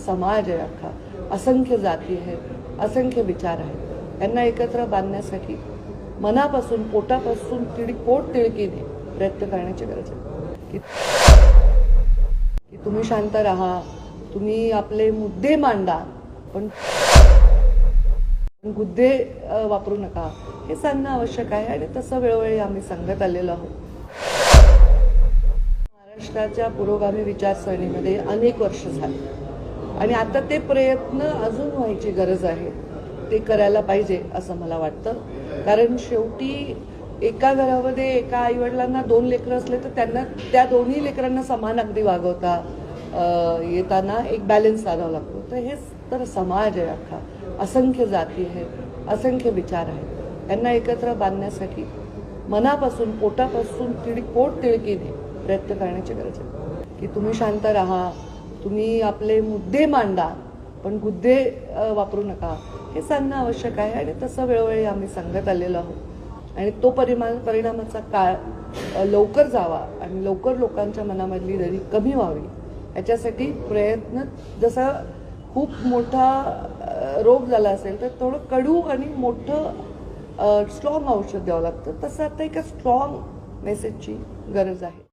समाज आहे अख्खा. असंख्य जाती आहेत असंख्य विचार आहेत. यांना एकत्र बांधण्यासाठी मनापासून पोटापासून तिळी पोट तिळकीने प्रयत्न करण्याची गरज आहे. की तुम्ही शांत राहा तुम्ही आपले मुद्दे मांडा पण गुद्दे वापरू नका. हे सांगणं आवश्यक आहे आणि तसं वेळोवेळी आम्ही सांगत आलेलो आहोत. महाराष्ट्राच्या पुरोगामी विचारसरणीमध्ये अनेक वर्ष झाली. आणि आता ते प्रयत्न अजून व्हायची गरज आहे. ते करायला पाहिजे असं मला वाटतं. कारण शेवटी एका घरामध्ये एका आईवडिलांना दोन लेकरं असले तर त्यांना त्या दोन्ही लेकरांना समान अगदी वागवता येताना एक बॅलन्स साधावा लागतो. तर हेच तर समाज आहे अख्खा. असंख्य जाती आहेत असंख्य विचार आहेत. यांना एकत्र बांधण्यासाठी मनापासून पोटापासून तिळी पोट तिळकीने प्रयत्न करण्याची गरज आहे. की तुम्ही शांत राहा तुम्ही आपले मुद्दे मांडा पण गुद्दे वापरू नका. हे सांगणं आवश्यक आहे आणि तसं वेळोवेळी आम्ही सांगत आलेलो आहोत. आणि तो परिमा परिणामाचा काळ लवकर जावा आणि लवकर लोकांच्या मनामधली दरी कमी व्हावी. याच्यासाठी प्रयत्न जसा खूप मोठा रोग झाला असेल तर थोडं कडू आणि मोठं स्ट्रॉंग औषध द्यावं लागतं. तसं आता एका स्ट्रॉंग मेसेजची गरज आहे.